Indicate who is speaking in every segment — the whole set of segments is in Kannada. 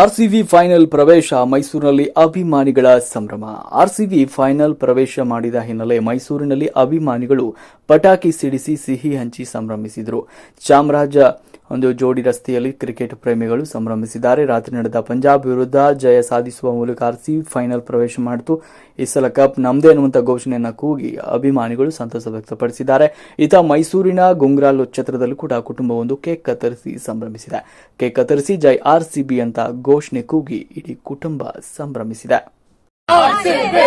Speaker 1: ಆರ್ಸಿವಿ ಫೈನಲ್ ಪ್ರವೇಶ ಮೈಸೂರಿನಲ್ಲಿ ಅಭಿಮಾನಿಗಳ ಸಂಭ್ರಮ. ಆರ್ಸಿವಿ ಫೈನಲ್ ಪ್ರವೇಶ ಮಾಡಿದ ಹಿನ್ನೆಲೆ ಮೈಸೂರಿನಲ್ಲಿ ಅಭಿಮಾನಿಗಳು ಪಟಾಕಿ ಸಿಡಿಸಿ ಸಿಹಿ ಹಂಚಿ ಸಂಭ್ರಮಿಸಿದರು. ಚಾಮರಾಜ ಒಂದು ಜೋಡಿ ರಸ್ತೆಯಲ್ಲಿ ಕ್ರಿಕೆಟ್ ಪ್ರೇಮಿಗಳು ಸಂಭ್ರಮಿಸಿದ್ದಾರೆ. ರಾತ್ರಿ ನಡೆದ ಪಂಜಾಬ್ ವಿರುದ್ಧ ಜಯ ಸಾಧಿಸುವ ಮೂಲಕ ಆರ್ಸಿವಿ ಫೈನಲ್ ಪ್ರವೇಶ ಮಾಡಿತು. ಈ ಸಲ ಕಪ್ ನಮ್ಮದೇ ಅನ್ನುವಂಥ ಘೋಷಣೆಯನ್ನು ಕೂಗಿ ಅಭಿಮಾನಿಗಳು ಸಂತಸ ವ್ಯಕ್ತಪಡಿಸಿದ್ದಾರೆ. ಈತ ಮೈಸೂರಿನ ಗುಂಗ್ರಾಲ್ ಛತ್ರದಲ್ಲೂ ಕೂಡ ಕುಟುಂಬವೊಂದು ಕೇಕ್ ಕತ್ತರಿಸಿ ಸಂಭ್ರಮಿಸಿದೆ. ಕೇಕ್ ಕತ್ತರಿಸಿ ಜೈ ಆರ್ಸಿಬಿ ಅಂತ ಘೋಷಣೆ ಕೂಗಿ ಇಡೀ ಕುಟುಂಬ ಸಂಭ್ರಮಿಸಿದೆ
Speaker 2: ತಿಂದೆ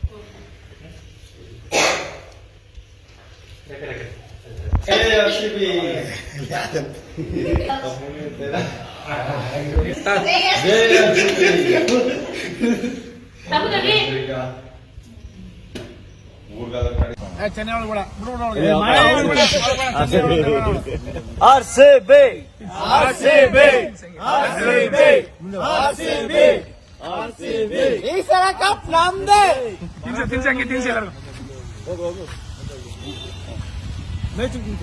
Speaker 3: చెన్నై
Speaker 2: కూడా RCB RCB RCB RCB RCB ¿Qué es eso? ¿Qué es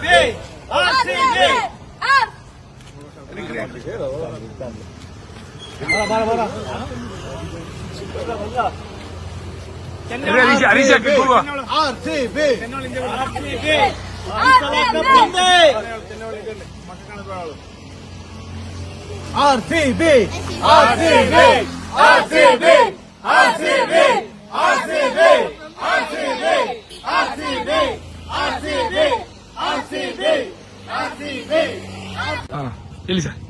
Speaker 2: ¿Qué es. Arriba, arriba, que curva. RTB. RTB. RTB. RTB. RTB. RTB. RTB. RTB. RTB. RTB. RTB. RTB. RTB. RTB. RTB. RTB. RTB. RTB. RTB.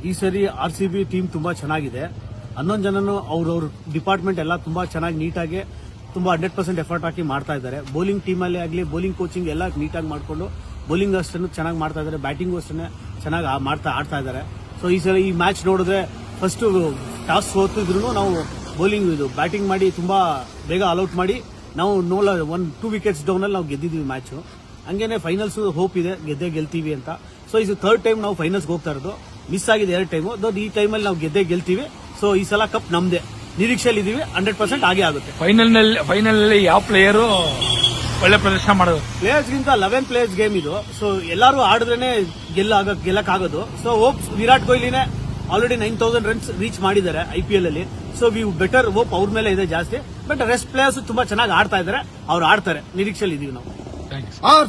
Speaker 2: ಈ ಸರಿ.
Speaker 4: ಆರ್ ಸಿ ಬಿ ಟೀಮ್ ತುಂಬಾ ಚೆನ್ನಾಗಿದೆ. ಹನ್ನೊಂದು ಜನನು ಅವ್ರವ್ರ ಡಿಪಾರ್ಟ್ಮೆಂಟ್ ಎಲ್ಲ ತುಂಬಾ ಚೆನ್ನಾಗಿ ನೀಟಾಗಿ ತುಂಬಾ ಹಂಡ್ರೆಡ್ ಪರ್ಸೆಂಟ್ ಎಫರ್ಟ್ ಹಾಕಿ ಮಾಡ್ತಾ ಇದ್ದಾರೆ. ಬೌಲಿಂಗ್ ಟೀಮ್ ಅಲ್ಲಿ ಆಗಲಿ, ಬೌಲಿಂಗ್ ಕೋಚಿಂಗ್ ಎಲ್ಲ ನೀಟಾಗಿ ಮಾಡಿಕೊಂಡು ಬೌಲಿಂಗ್ ಅಷ್ಟನ್ನು ಚೆನ್ನಾಗಿ ಮಾಡ್ತಾ ಇದ್ದಾರೆ. ಬ್ಯಾಟಿಂಗ್ ಅಷ್ಟೇ ಚೆನ್ನಾಗಿ ಮಾಡ್ತಾ, ಆಡ್ತಾ ಇದ್ದಾರೆ. ಸೊ ಈ ಸಲ ಈ ಮ್ಯಾಚ್ ನೋಡಿದ್ರೆ ಫಸ್ಟ್ ಟಾಸ್ ಸೋತಿದ್ರು ನಾವು ಬೌಲಿಂಗ್ ಇದು ಬ್ಯಾಟಿಂಗ್ ಮಾಡಿ ತುಂಬಾ ಬೇಗ ಆಲ್ಔಟ್ ಮಾಡಿ ನಾವು ನೋಲ ಒನ್ ಟೂ ವಿಕೆಟ್ಸ್ ಡೌನ್ ಅಲ್ಲಿ ನಾವು ಗೆದ್ದಿದ್ದೀವಿ ಮ್ಯಾಚು. ಹಂಗೇನೆ ಫೈನಲ್ಸ್ ಹೋಪ್ ಇದೆ, ಗೆದ್ದೇ ಗೆಲ್ತೀವಿ ಅಂತ. ಸೊ ಇದು ಥರ್ಡ್ ಟೈಮ್ ನಾವು ಫೈನಲ್ಸ್ ಹೋಗ್ತಾ ಇರೋದು. ಮಿಸ್ ಆಗಿದೆ ಎರಡು ಟೈಮು ದೊಡ್ಡ ಈ ಟೈಮಲ್ಲಿ ನಾವು ಗೆದ್ದೇ ಗೆಲ್ತೀವಿ. ಸೊ ಈ ಸಲ ಕಪ್ ನಮ್ದೇ. ನಿರೀಕ್ಷೆಯಲ್ಲಿ ಇದೀವಿ. ಹಂಡ್ರೆಡ್ ಪರ್ಸೆಂಟ್ ಆಗೇ ಆಗುತ್ತೆ.
Speaker 2: ಫೈನಲ್ನಲ್ಲಿ ಫೈನಲ್ನಲ್ಲಿ ಯಾವ ಪ್ಲೇಯರು ಒಳ್ಳೆ ಪ್ರದರ್ಶನ ಮಾಡೋದು?
Speaker 4: ಪ್ಲೇಯರ್ಸ್ ಗಿಂತ ಲೆವೆನ್ ಪ್ಲೇಯರ್ಸ್ ಗೇಮ್ ಇದು. ಸೊ ಎಲ್ಲರೂ ಆಡಿದ್ರೇನೆ ಗೆಲ್ಲ ಗೆಲ್ಲಕ್ ಆಗೋದು so hopes Virat ಕೊಹ್ಲಿನೇ already nine thousand runs reach ಮಾಡಿದ್ದಾರೆ ಐ ಪಿ ಎಲ್ ಅಲ್ಲಿ. ಸೊ ವಿ ಬೆಟರ್ ಹೋಪ್ ಅವ್ರ ಮೇಲೆ ಇದೆ ಜಾಸ್ತಿ. ಬಟ್ ರೆಸ್ಟ್ ಪ್ಲೇಯರ್ಸ್ ತುಂಬಾ ಚೆನ್ನಾಗಿ ಆಡ್ತಾ ಇದ್ದಾರೆ. ಅವ್ರು ಆಡ್ತಾರೆ. ನಿರೀಕ್ಷೆಯಲ್ಲಿ ಇದೀವಿ ನಾವು.
Speaker 2: Thank you
Speaker 5: are